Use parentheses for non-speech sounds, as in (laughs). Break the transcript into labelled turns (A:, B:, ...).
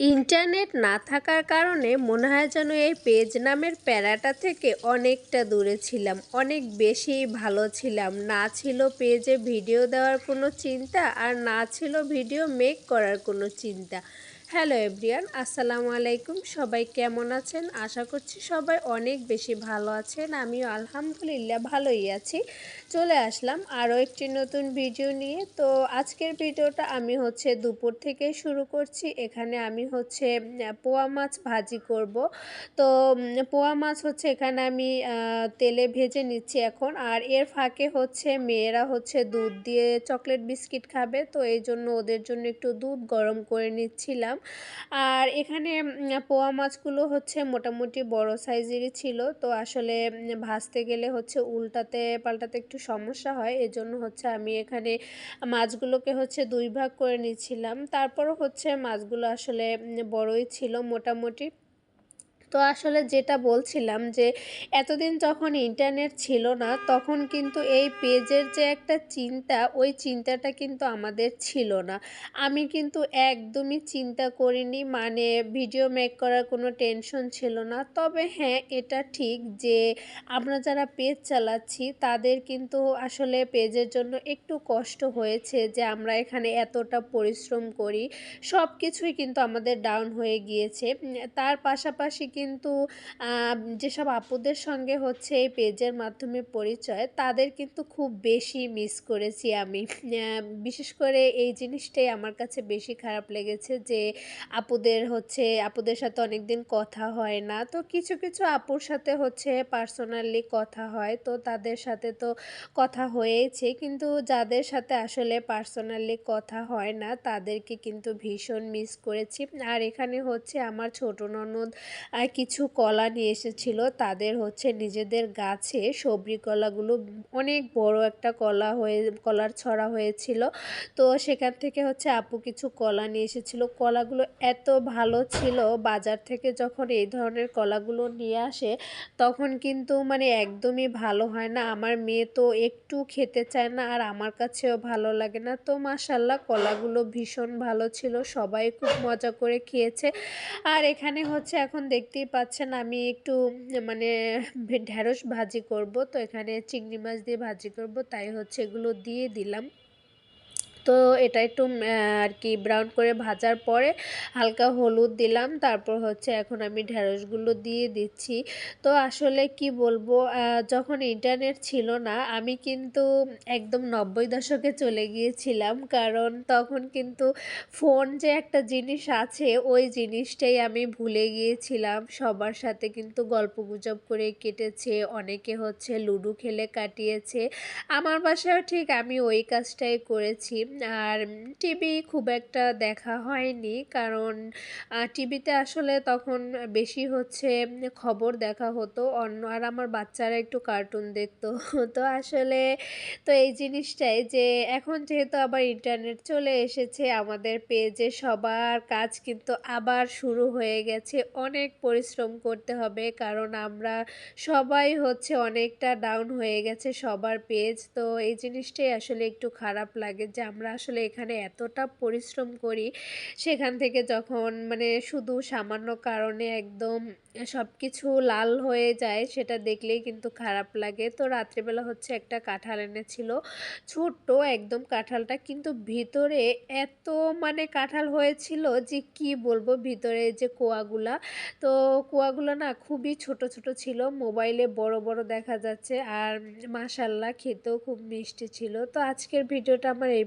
A: Internet না থাকার কারণে মনে হয় যেন এই পেজ নামের প্যারাটা থেকে অনেকটা দূরে ছিলাম, অনেক বেশি ভালো ছিলাম। না ছিল পেজে ভিডিও দেওয়ার কোনো চিন্তা আর না ছিল ভিডিও মেক করার কোনো চিন্তা। হ্যালো এভরিয়ান, আসসালামু আলাইকুম। সবাই কেমন আছেন? আশা করছি সবাই অনেক বেশি ভালো আছেন। আমিও আলহামদুলিল্লাহ ভালোই আছি। চলে আসলাম আরও একটি নতুন ভিডিও নিয়ে। তো আজকের ভিডিওটা আমি হচ্ছে দুপুর থেকে শুরু করছি। এখানে আমি হচ্ছে পোয়া মাছ ভাজি করব। তো পোয়া মাছ হচ্ছে এখানে আমি তেলে ভেজে নিচ্ছি এখন। আর এর ফাঁকে হচ্ছে মেয়েরা হচ্ছে দুধ দিয়ে চকলেট বিস্কিট খাবে। তো এই জন্য ওদের জন্য একটু দুধ গরম করে নিচ্ছিলাম। আর এখানে পোয়া মাছগুলো হচ্ছে মোটামুটি বড় সাইজেরই ছিল। তো আসলে ভাজতে গেলে হচ্ছে উল্টাতে পাল্টাতে একটু সমস্যা হয়। এজন্য হচ্ছে আমি এখানে মাছগুলোকে হচ্ছে দুই ভাগ করে নিয়েছিলাম তারপরও হচ্ছে মাছগুলো আসলে বড়ই ছিল মোটামুটি। তো আসলে যেটা বলছিলাম যে, এতদিন যখন ইন্টারনেট ছিল না, তখন কিন্তু এই পেজের যে একটা চিন্তা, ওই চিন্তাটা কিন্তু আমাদের ছিল না। আমি কিন্তু একদমই চিন্তা করিনি মানে ভিডিও মেক করার কোনো টেনশন ছিল না। তবে হ্যাঁ এটা ঠিক যে, আমরা যারা পেজ চালাচ্ছি, তাদের কিন্তু আসলে পেজের জন্য একটু কষ্ট হয়েছে যে, আমরা এখানে এতটা পরিশ্রম করি। সব কিছুই কিন্তু আমাদের ডাউন হয়ে গিয়েছে। তার পাশাপাশি কিন্তু যেসব আপুদের সঙ্গে হচ্ছে এই পেজের মাধ্যমে পরিচয়, তাদের কিন্তু খুব বেশি মিস করেছি আমি। বিশেষ করে এই জিনিসটাই আমার কাছে বেশি খারাপ লেগেছে যে, আপুদের হচ্ছে, আপুদের সাথে অনেক দিন কথা হয় না। তো কিছু কিছু আপুর সাথে হচ্ছে পার্সোনালি কথা হয়, তো তাদের সাথে তো কথা হয়েছে। কিন্তু যাদের সাথে আসলে পার্সোনালি কথা হয় না, তাদেরকে কিন্তু ভীষণ মিস করেছি। আর এখানে হচ্ছে আমার ছোট ননদ কিছু কলা নিয়ে এসেছিল। তাদের হচ্ছে নিজেদের গাছে সবরি কলাগুলো অনেক বড় একটা কলা হয়ে, কলার ছড়া হয়েছিল। তো সেখান থেকে হচ্ছে আপু কিছু কলা নিয়ে এসেছিল। কলাগুলো এত ভালো ছিল, বাজার থেকে যখন এই ধরনের কলাগুলো নিয়ে আসে, তখন কিন্তু মানে একদমই ভালো হয় না। আমার মেয়ে তো একটু খেতে চায় না আর আমার কাছেও ভালো লাগে না। তো মাসাল্লাহ কলাগুলো ভীষণ ভালো ছিল। সবাই খুব মজা করে খেয়েছে। আর এখানে হচ্ছে এখন দেখতেই পাচ্ছেন আমি একটু মানে ঢ্যাঁড়স ভাজি করব। তো এখানে চিংড়ি মাছ দিয়ে ভাজি করব, তাই হচ্ছে এগুলো দিয়ে দিলাম। তো এটা একটু আর কি ব্রাউন করে ভাজার পরে হালকা হলুদ দিলাম। তারপর হচ্ছে এখন আমি ঢ্যাঁড়সগুলো দিয়ে দিচ্ছি। তো আসলে কি বলব যখন ইন্টারনেট ছিল না, আমি কিন্তু একদম নব্বই দশকে চলে গিয়েছিলাম। কারণ তখন কিন্তু ফোন যে একটা জিনিস আছে, ওই জিনিসটাই আমি ভুলে গিয়েছিলাম। সবার সাথে কিন্তু গল্প গুজব করে কেটেছে, অনেকে হচ্ছে লুডো খেলে কাটিয়েছে। আমার বাসায় ঠিক আমি ওই কাজটাই করেছি। আর টিভি খুব একটা দেখা হয়নি। কারণ টিভিতে আসলে তখন বেশি হচ্ছে খবর দেখা হতো, অন্য, আর আমার বাচ্চারা একটু কার্টুন দেখতো। (laughs) তো আসলে, তো এই জিনিসটাই যে, এখন যেহেতু আবার ইন্টারনেট চলে এসেছে, আমাদের পেজে সবার কাজ কিন্তু আবার শুরু হয়ে গেছে। অনেক পরিশ্রম করতে হবে, কারণ আমরা সবাই হচ্ছে অনেকটা ডাউন হয়ে গেছে সবার পেজ তো এই জিনিসটাই আসলে একটু খারাপ লাগে যে, আমরা আমরা আসলে এখানে এতটা পরিশ্রম করি, সেখান থেকে যখন মানে শুধু সামান্য কারণে একদম সব কিছু লাল হয়ে যায়, সেটা দেখলেই কিন্তু খারাপ লাগে। তো রাত্রিবেলা হচ্ছে একটা কাঁঠাল এনেছিল, ছোট্ট একদম কাঁঠালটা, কিন্তু ভিতরে এত মানে কাঁঠাল হয়েছিল যে কি বলব ভিতরে যে কোয়াগুলা। তো কোয়াগুলো না খুবই ছোট ছোট ছিল, মোবাইলে বড় বড় দেখা যাচ্ছে, আর মাসাল্লাহ খেতেও খুব মিষ্টি ছিল। তো আজকের ভিডিওটা আমার এই